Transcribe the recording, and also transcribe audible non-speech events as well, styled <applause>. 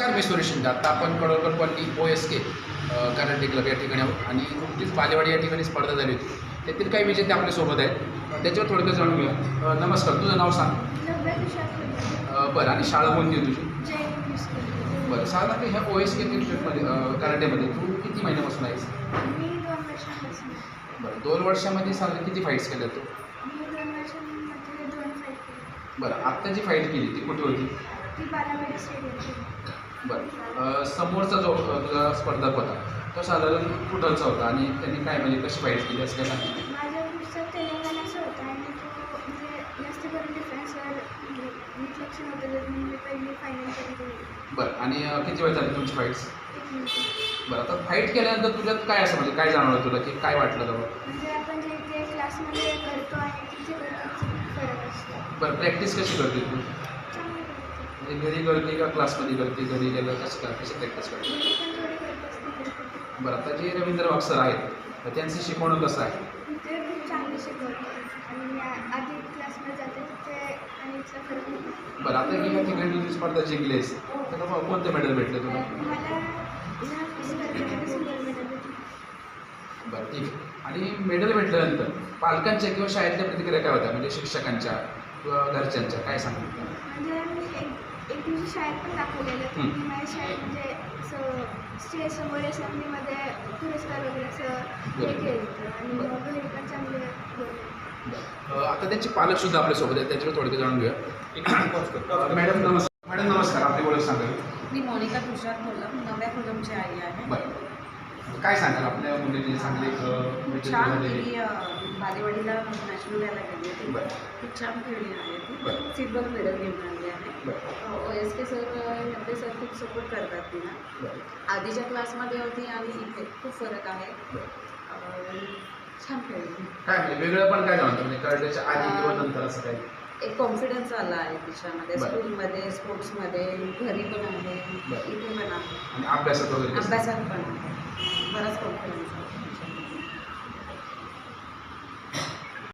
नमस्कार मी सुरेश शिंदे आता आपण Kadavkar colony O S K karate club या ठिकाणी आहोत. आणि नुकतीच बालेवाडी या ठिकाणी स्पर्धा झाली होती. त्यातील काही विजेते आपल्यासोबत आहेत. त्याच्यावर थोडक्यात जाणून घेऊया. नमस्कार. तुझं नाव सांग. बरं. आणि शाळा कोणती आहे तुझी? बरं. साधारण ह्या ओ एस के क्रिकेटमध्ये कराटेमध्ये तू किती महिन्यापासून आहेस? बरं. दोन वर्षामध्ये साधारण किती फाईट्स केल्या तू? बरं. आत्ता जी फाईट केली ती कुठे होती? ती बालावाडी स्टेडियमची बरं. समोरचा जो तुझा स्पर्धक होता तो साधारण कुठलचा होता आणि त्यांनी काय म्हणजे कशी फाईट केली असं काय सांगितलं माझ्या पुस्तक तेलंगणाचं होतं आणि तो म्हणजे जास्त करून डिफेन्सवर म्हणजे तर मी पहिली फायनल बरं. आणि अ, किती वेळ झाली तुमची फाईट्स बरं आता फाईट केल्यानंतर तुझ्यात काय असं म्हणजे काय जाणवलं तुला की काय वाटलं तेव्हा? म्हणजे आपण जे इथे क्लासमध्ये करतो आणि तिथे करतो त्याचा खूप फरक असतो. बरं प्रॅक्टिस कशी करते तू? म्हणजे घरी करते का क्लासमध्ये करते? घरी गेलं कसं काय? कशी प्रॅक्टिस करते. बरं आता जे रवींद्र वाग सर आहेत तर त्यांचं शिकवणं कसं आहे? ते खूप चांगले शिकवतात. आणि मी आ- आधी क्लासमध्ये जाते तिथे आणि इथला फरक नाही. बरं आता गेल्या ठिकाणी तुझी स्पर्धा जिंकलीस तर मग कोणते मेडल भेटले तुला? बरं ठीक आहे. आणि मेडल भेटल्यानंतर पालकांच्या किंवा शाळेतल्या प्रतिक्रिया काय होत्या? म्हणजे शिक्षकांच्या किंवा घरच्यांच्या काय सांगितलं म्हणजे मी एक दिवशी शाळेत पण दाखवलेलं की. मी माझ्या शाळेत म्हणजे असं स्टेज समोर असेंब्लीमध्ये पुरस्कार वगैरे असं हे केलं होतं आणि मग घरी पण चांगले अ, आता त्यांचे पालक सुद्धा आपल्यासोबत आहेत. त्याच्यावर थोडक्यात जाणून घेऊया. <coughs> मॅडम नमस्कार. मॅडम नमस्कार. आपली ओळख सांगा मी मोनिका तुषार कोलम नव्या कोलमची आई आहे. बरं. काय सांगाल? आपल्या मुलीने चांगले अ, खूप विजेते छान झालेले. गेली बालेवाडीला नॅशनल यायला गेली होती. बरं. खूप छान खेळली आहे बरं. ती. सिल्वर मेडल घेऊन आहे ओ एस के सर ह्याचे सर खूप सपोर्ट करतात तिला. आधीच्या क्लासमध्ये होती आणि इथे खूप फरक आहे. छान खेळली. काय म्हणजे वेगळं पण काय जाणवतं म्हणजे कराट्याच्या आधी किंवा नंतर असं एक कॉन्फिडन्स आला आहे तिच्यामध्ये. स्कूलमध्ये स्पोर्ट्समध्ये घरी पण आहे. इथे पण आहे. वगैरे? अभ्यासात पण आहे. बराच कॉन्फिडन्स आहे